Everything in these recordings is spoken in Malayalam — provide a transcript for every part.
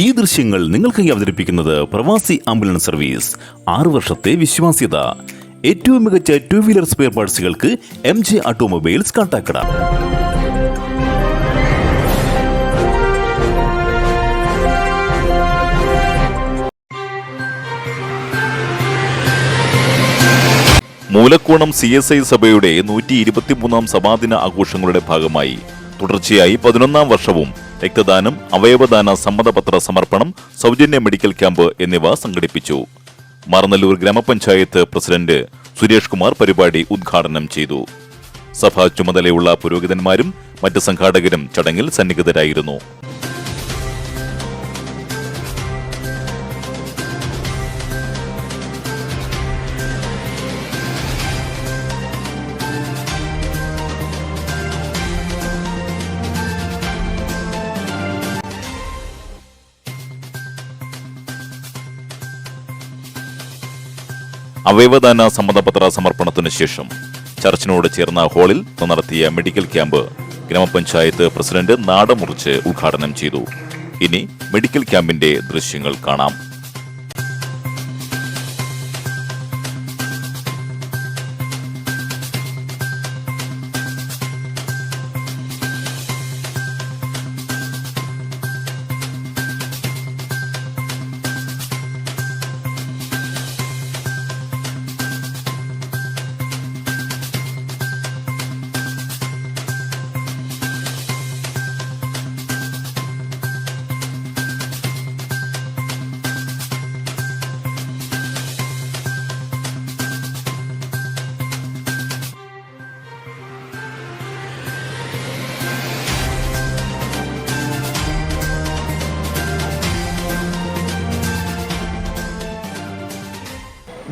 ഈ ദൃശ്യങ്ങൾ നിങ്ങൾക്കായി അവതരിപ്പിക്കുന്നത് പ്രവാസി ആംബുലൻസ് സർവീസ്. ആറു വർഷത്തെ വിശ്വാസ്യത. ഏറ്റവും മികച്ച two wheeler spare പാർട്സുകൾക്ക് M J automobiles Kattakada. Moolakkonam C S I സഭയുടെ നൂറ്റി ഇരുപത്തിമൂന്നാം സമാദിന ആഘോഷങ്ങളുടെ ഭാഗമായി തുടർച്ചയായി പതിനൊന്നാം വർഷവും രക്തദാനം അവയവദാന സമ്മതപത്ര സമർപ്പണം സൗജന്യ മെഡിക്കൽ ക്യാമ്പ് എന്നിവ സംഘടിപ്പിച്ചു. മറന്നല്ലൂർ ഗ്രാമപഞ്ചായത്ത് പ്രസിഡന്റ് സുരേഷ് കുമാർ പരിപാടി ഉദ്ഘാടനം ചെയ്തു. സഭാ ചുമതലയുള്ള പുരോഹിതന്മാരും മറ്റ് സംഘാടകരും ചടങ്ങിൽ സന്നിഹിതരായിരുന്നു. അവയവദാന സമ്മതപത്ര സമർപ്പണത്തിനു ശേഷം ചർച്ചിനോട് ചേർന്ന ഹാളിൽ നടത്തിയ മെഡിക്കൽ ക്യാമ്പ് ഗ്രാമപഞ്ചായത്ത് പ്രസിഡന്റ് നാടമുറിച്ച് ഉദ്ഘാടനം ചെയ്തു. ഇനി മെഡിക്കൽ ക്യാമ്പിന്റെ ദൃശ്യങ്ങൾ കാണാം.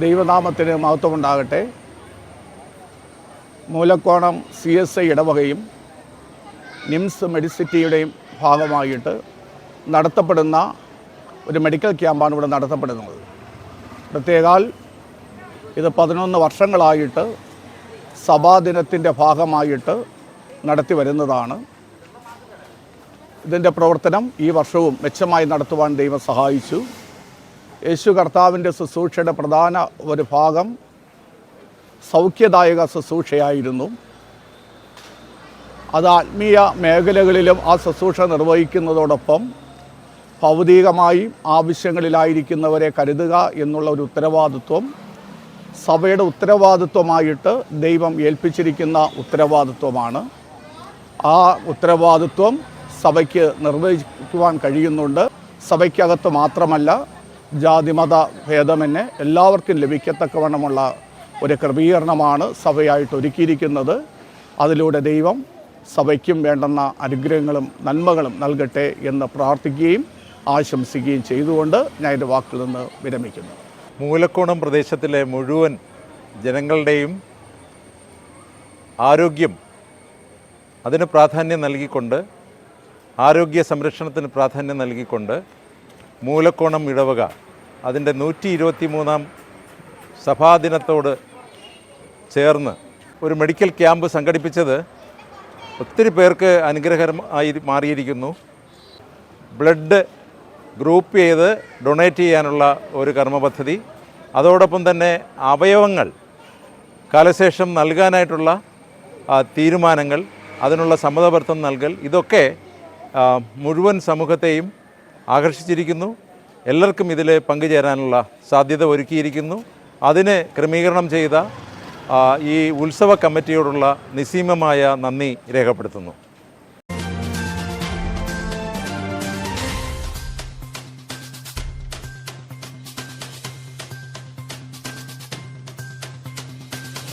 ദൈവനാമത്തിന് മഹത്വമുണ്ടാകട്ടെ. മൂലക്കോണം സി എസ് ഐ ഇടവകയും നിംസ് മെഡിസിറ്റിയുടെയും ഭാഗമായിട്ട് നടത്തപ്പെടുന്ന ഒരു മെഡിക്കൽ ക്യാമ്പാണ് ഇവിടെ നടത്തപ്പെടുന്നത്. പ്രത്യേകാൽ ഇത് പതിനൊന്ന് വർഷങ്ങളായിട്ട് സഭാദിനത്തിന്റെ ഭാഗമായിട്ട് നടത്തി വരുന്നതാണ്. ഇതിന്റെ പ്രവർത്തനം ഈ വർഷവും മെച്ചമായി നടത്തുവാൻ ദൈവം സഹായിച്ചു. യേശു കർത്താവിന്റെ ശുശ്രൂഷയുടെ പ്രധാന ഒരു ഭാഗം സൗഖ്യദായക ശുശ്രൂഷയായിരുന്നു. അത് ആത്മീയ മേഖലകളിലും ആ ശുശ്രൂഷ നിർവഹിക്കുന്നതോടൊപ്പം ഭൗതികമായി ആവശ്യങ്ങളിലായിരിക്കുന്നവരെ കരുതുക എന്നുള്ള ഒരു ഉത്തരവാദിത്വം സഭയുടെ ഉത്തരവാദിത്വമായിട്ട് ദൈവം ഏൽപ്പിച്ചിരിക്കുന്ന ഉത്തരവാദിത്വമാണ്. ആ ഉത്തരവാദിത്വം സഭയ്ക്ക് നിർവഹിക്കുവാൻ കഴിയുന്നുണ്ട്. സഭയ്ക്കകത്ത് മാത്രമല്ല ജാതിമത ഭേദമെന്നെ എല്ലാവർക്കും ലഭിക്കത്തക്കവണ്ണമുള്ള ഒരു ക്രമീകരണമാണ് സഭയായിട്ട് ഒരുക്കിയിരിക്കുന്നത്. അതിലൂടെ ദൈവം സഭയ്ക്കും വേണ്ടുന്ന അനുഗ്രഹങ്ങളും നന്മകളും നൽകട്ടെ എന്ന് പ്രാർത്ഥിക്കുകയും ആശംസിക്കുകയും ചെയ്തുകൊണ്ട് ഞാൻ എന്റെ വാക്കിൽ നിന്ന് വിരമിക്കുന്നു. മൂലക്കോണം പ്രദേശത്തിലെ മുഴുവൻ ജനങ്ങളുടെയും ആരോഗ്യം അതിന് പ്രാധാന്യം നൽകിക്കൊണ്ട് ആരോഗ്യ സംരക്ഷണത്തിന് പ്രാധാന്യം നൽകിക്കൊണ്ട് മൂലക്കോണം ഇടവക. അതിന്റെ നൂറ്റി ഇരുപത്തി മൂന്നാം സഭാദിനത്തോട് ചേർന്ന് ഒരു മെഡിക്കൽ ക്യാമ്പ് സംഘടിപ്പിച്ചത് ഒത്തിരി പേർക്ക് അനുഗ്രഹമായി മാറിയിരിക്കുന്നു. ബ്ലഡ് ഗ്രൂപ്പ് ചെയ്ത് ഡൊണേറ്റ് ചെയ്യാനുള്ള ഒരു കർമ്മ പദ്ധതി അതോടൊപ്പം തന്നെ അവയവങ്ങൾ കാലശേഷം നൽകാനായിട്ടുള്ള തീരുമാനങ്ങൾ അതിനുള്ള സമ്മതപത്രം നൽകൽ ഇതൊക്കെ മുഴുവൻ സമൂഹത്തെയും ആകർഷിച്ചിരിക്കുന്നു. എല്ലാവർക്കും ഇതിൽ പങ്കുചേരാനുള്ള സാധ്യത ഒരുക്കിയിരിക്കുന്നു. അതിനെ ക്രമീകരണം ചെയ്ത ഈ ഉത്സവ കമ്മിറ്റിയോടുള്ള നിസ്സീമമായ നന്ദി രേഖപ്പെടുത്തുന്നു.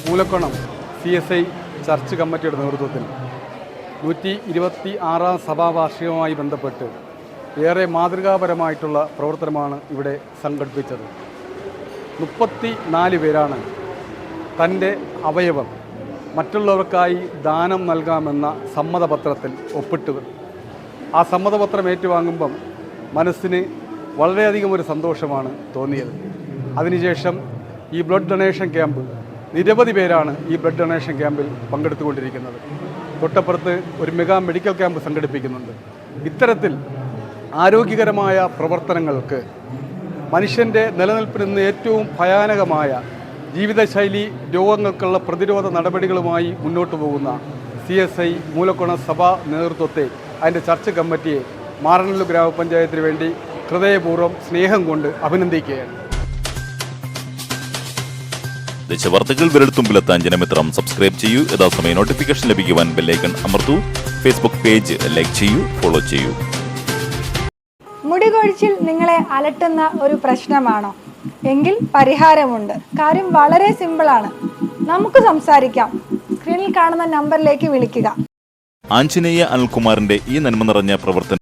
Moolakkonam C S I church കമ്മിറ്റിയുടെ നേതൃത്വത്തിൽ നൂറ്റി ഇരുപത്തി ആറാം സഭാവാർഷികവുമായി ബന്ധപ്പെട്ട് ഏറെ മാതൃകാപരമായിട്ടുള്ള പ്രവർത്തനമാണ് ഇവിടെ സംഘടിപ്പിച്ചത്. മുപ്പത്തി നാല് പേരാണ് തന്റെ അവയവം മറ്റുള്ളവർക്കായി ദാനം നൽകാമെന്ന സമ്മതപത്രത്തിൽ ഒപ്പിട്ടത്. ആ സമ്മതപത്രം ഏറ്റുവാങ്ങുമ്പം മനസ്സിന് വളരെയധികം ഒരു സന്തോഷമാണ് തോന്നിയത്. അതിനുശേഷം ഈ ബ്ലഡ് ഡൊണേഷൻ ക്യാമ്പ് നിരവധി പേരാണ് ഈ ബ്ലഡ് ഡൊണേഷൻ ക്യാമ്പിൽ പങ്കെടുത്തുകൊണ്ടിരിക്കുന്നത്. തൊട്ടപ്പുറത്ത് ഒരു മെഗാ മെഡിക്കൽ ക്യാമ്പ് സംഘടിപ്പിക്കുന്നുണ്ട്. ഇത്തരത്തിൽ ആരോഗ്യകരമായ പ്രവർത്തനങ്ങൾക്ക് മനുഷ്യന്റെ നിലനിൽപ്പിന് ഏറ്റവും ഭയാനകമായ ജീവിതശൈലി രോഗങ്ങൾക്കുള്ള പ്രതിരോധ നടപടികളുമായി മുന്നോട്ട് പോകുന്ന സി എസ് ഐ മൂലക്കുണ സഭാ നേതൃത്വത്തെ അതിന്റെ ചർച്ച കമ്മിറ്റിയെ മാറനല്ലൂർ ഗ്രാമപഞ്ചായത്തിന് വേണ്ടി ഹൃദയപൂർവം സ്നേഹം കൊണ്ട് അഭിനന്ദിക്കുകയാണ്. ദേശവാർത്തകൾ വിരൽത്തുമ്പിലെത്താൻ ജനമിത്രം സബ്സ്ക്രൈബ് ചെയ്യൂ. യഥാസമയം നോട്ടിഫിക്കേഷൻ ലഭിക്കുവാൻ ബെല്ലൈക്കൺ അമർത്തൂ. ഫേസ്ബുക്ക് പേജ് ലൈക്ക് ചെയ്യൂ ഫോളോ ചെയ്യൂ. മുടികൊഴിച്ചിൽ നിങ്ങളെ അലട്ടുന്ന ഒരു പ്രശ്നമാണോ? എങ്കിൽ പരിഹാരമുണ്ട്. കാര്യം വളരെ സിമ്പിളാണ്. നമുക്ക് സംസാരിക്കാം. സ്ക്രീനിൽ കാണുന്ന നമ്പറിലേക്ക് വിളിക്കുക. ആഞ്ജനേയ അനിൽകുമാറിന്റെ ഈ നന്മ നിറഞ്ഞ പ്രവർത്തനം